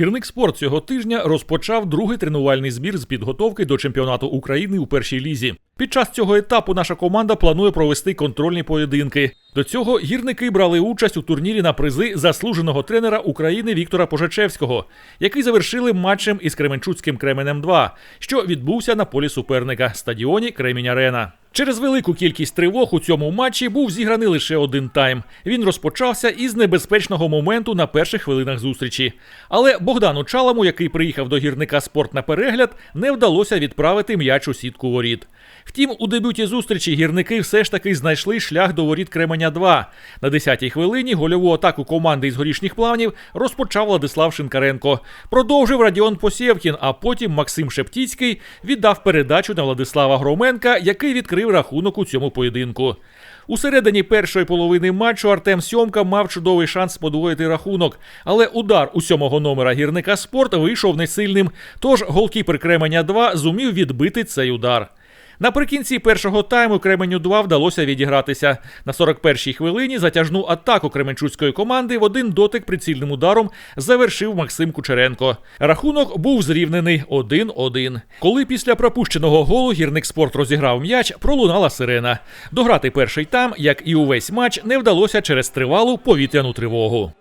Гірник спорт цього тижня розпочав другий тренувальний збір з підготовки до чемпіонату України у першій лізі. Під час цього етапу наша команда планує провести контрольні поєдинки. До цього гірники брали участь у турнірі на призи заслуженого тренера України Віктора Пожачевського, який завершили матчем із Кременчуцьким Кременем 2 що відбувся на полі суперника стадіоні Кремінь Арена. Через велику кількість тривог у цьому матчі був зіграний лише один тайм. Він розпочався із небезпечного моменту на перших хвилинах зустрічі. Але Богдану Чаламу, який приїхав до гірника спорт на перегляд, не вдалося відправити м'яч у сітку воріт. Втім, у дебюті зустрічі гірники все ж таки знайшли шлях до воріт Кременя 2 На 10-й хвилині гольову атаку команди із горішніх плавнів розпочав Владислав Шинкаренко. Продовжив Радіон Посєвкін, а потім Максим Шептіцький віддав передачу на Владислава Громенка, який відкрив рахунок у цьому поєдинку. У середині першої половини матчу Артем Сьомка мав чудовий шанс подвоїти рахунок, але удар у сьомого номера гірника спорт вийшов несильним. Тож голкіпер Кременя 2 зумів відбити цей удар. Наприкінці першого тайму Кременю 2 вдалося відігратися. На 41-й хвилині затяжну атаку Кременчуцької команди в один дотик прицільним ударом завершив Максим Кучеренко. Рахунок був зрівнений 1-1. Коли після пропущеного голу гірник спорт розіграв м'яч, пролунала сирена. Дограти перший тайм, як і увесь матч, не вдалося через тривалу повітряну тривогу.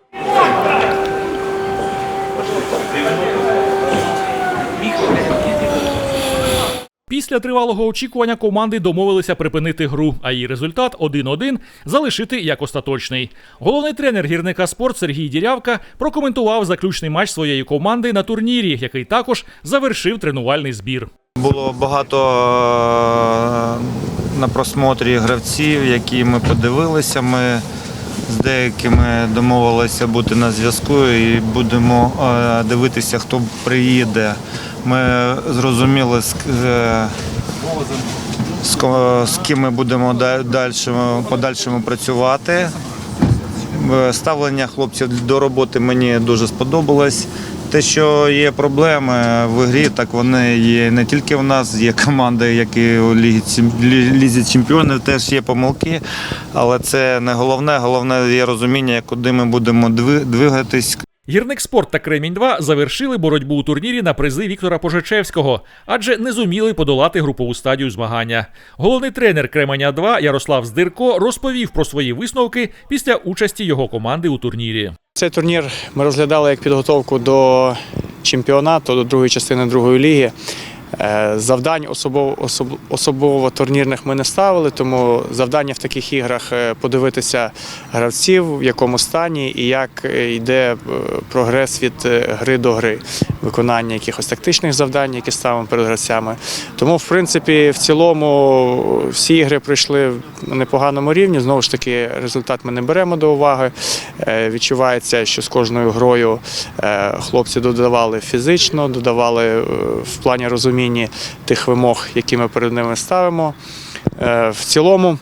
Після тривалого очікування команди домовилися припинити гру, а її результат 1-1 залишити як остаточний. Головний тренер гірника спорт Сергій Дірявка прокоментував заключний матч своєї команди на турнірі, який також завершив тренувальний збір. Було багато е, на просмотрі гравців, які ми подивилися. Ми з деякими домовилися бути на зв'язку і будемо е, дивитися, хто приїде. Ми зрозуміли, з, ким ми будемо да- подальшому працювати. Е, Ставлення хлопців до роботи мені дуже сподобалось. Те, що є проблеми в грі, так вони є не тільки в нас, є команди, які у Лізі чемпіонів теж є помилки, але це не головне. Головне є розуміння, куди ми будемо двигатись, Гірник спорт та Кремінь 2 завершили боротьбу у турнірі на призи Віктора Пожечевського, адже не зуміли подолати групову стадію змагання. Головний тренер Кременя 2 Ярослав Здирко розповів про свої висновки після участі його команди у турнірі. Цей турнір ми розглядали як підготовку до чемпіонату, до другої частини другої ліги. Е, Завдань особово, особово турнірних ми не ставили, тому завдання в таких іграх е, подивитися гравців, в якому стані і як е, йде прогрес від гри до гри, виконання якихось тактичних завдань, які ставимо перед гравцями. Тому, в принципі, в цілому всі ігри пройшли на непоганому рівні. Знову ж таки, результат ми не беремо до уваги. Відчувається, що з кожною грою хлопці додавали фізично, додавали в плані розуміння тих вимог, які ми перед ними ставимо. Е, В цілому.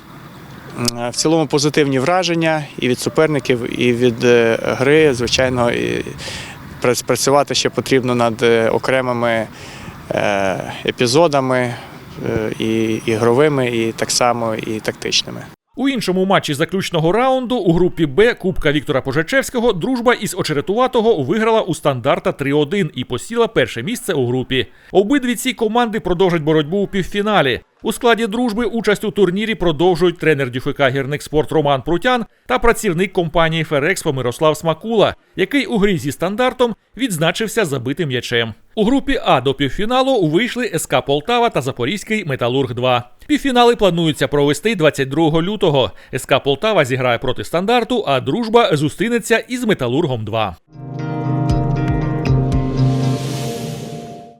В цілому позитивні враження і від суперників, і від е, гри. Звичайно, працювати ще потрібно над е, окремими е, епізодами е, і ігровими, і так само і тактичними. У іншому матчі заключного раунду у групі Б Кубка Віктора Пожачевського дружба із Очеретуватого виграла у стандарта 3-1 і посіла перше місце у групі. Обидві ці команди продовжать боротьбу у півфіналі. У складі дружби участь у турнірі продовжують тренер ДЮФК «Гірник спорт Роман Прутян та працівник компанії Ферекспо Мирослав Смакула, який у грі зі стандартом відзначився забитим м'ячем. У групі А до півфіналу вийшли СК Полтава та Запорізький Металург 2. Півфінали плануються провести 22 лютого. СК Полтава зіграє проти стандарту, а дружба зустрінеться із Металургом 2.